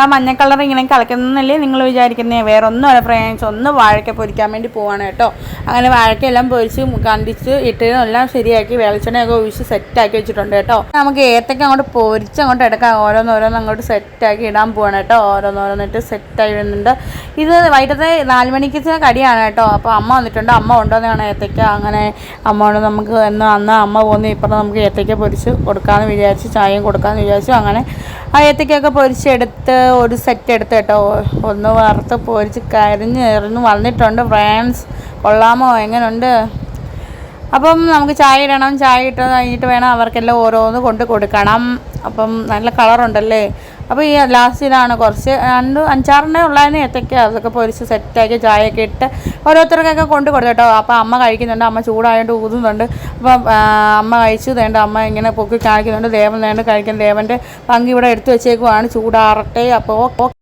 ആ മഞ്ഞ കളർ ഇങ്ങനെ കളിക്കുന്നല്ലേ നിങ്ങൾ വിചാരിക്കുന്നേ? വേറെ ഒന്നുമല്ല ഫ്രണ്ട്സ് ഒന്ന് വാഴയ്ക്ക പൊരിക്കാൻ വേണ്ടി പോവാണ് കേട്ടോ. അങ്ങനെ വാഴയ്ക്കെല്ലാം പൊരിച്ച് കണ്ടിച്ച് ഇട്ടതും എല്ലാം ശരിയാക്കി വെളിച്ചെണ്ണയൊക്കെ ഒഴിച്ച് സെറ്റാക്കി വെച്ചിട്ടുണ്ട് കേട്ടോ. നമുക്ക് ഏത്തക്ക അങ്ങോട്ട് പൊരിച്ച് അങ്ങോട്ട് എടുക്കാം. ഓരോന്നോരോന്ന് അങ്ങോട്ട് സെറ്റാക്കി ഇടാൻ പോവാണ് കേട്ടോ. ഓരോന്നോരോന്നിട്ട് സെറ്റായി വരുന്നുണ്ട് ഇത് വൈകിട്ടത്തെ നാല് മണിക്ക് കടിയാണ് കേട്ടോ. അപ്പോൾ അമ്മ വന്നിട്ടുണ്ട്. അമ്മ ഉണ്ടോന്നാണ് ഏത്തക്ക അങ്ങനെ അമ്മയോട് നമുക്ക് എന്ന് അന്ന് അമ്മ പോകുന്ന ഇപ്പം നമുക്ക് ഏത്തക്ക പൊരിച്ച് കൊടുക്കാമെന്ന് വിചാരിച്ച് ചായയും കൊടുക്കാമെന്ന് വിചാരിച്ചു. അങ്ങനെ ആ ഏത്തക്കയൊക്കെ പൊരിച്ചെടുത്ത് ഒരു സെറ്റ് എടുത്ത് കേട്ടോ. ഒന്ന് വറുത്ത് പൊരിച്ച് കരിഞ്ഞ് എറിഞ്ഞ് വന്നിട്ടുണ്ട് ഫ്രാൻസ് കൊള്ളാമോ? എങ്ങനെയുണ്ട് അപ്പം നമുക്ക് ചായ ഇടണം. ചായ ഇട്ട് കഴിഞ്ഞിട്ട് വേണം അവർക്കെല്ലാം ഓരോന്ന് കൊണ്ട് കൊടുക്കണം. അപ്പം നല്ല കളറുണ്ടല്ലേ അപ്പോൾ ഈ ലാസ്റ്റിലാണ് കുറച്ച് രണ്ട് അഞ്ചാറെണ്ണേ ഉള്ളതിന് ഏത്തക്ക അതൊക്കെ പൊരിച്ച് സെറ്റാക്കി ചായയൊക്കെ ഇട്ട് ഓരോരുത്തർക്കൊക്കെ കൊണ്ട് കൊടുത്തു കേട്ടോ. അപ്പോൾ അമ്മ കഴിക്കുന്നുണ്ട് അമ്മ ചൂടായതുകൊണ്ട് ഊതുന്നുണ്ട്. അപ്പം അമ്മ കഴിച്ചു വേണ്ട അമ്മ ഇങ്ങനെ പൊക്കി കാണിക്കുന്നുണ്ട്. ദേവൻ വേണ്ട കഴിക്കാൻ ദേവന്റെ പങ്ക് ഇവിടെ എടുത്തു വെച്ചേക്കുവാണ്. ചൂടാറട്ടെ. അപ്പോൾ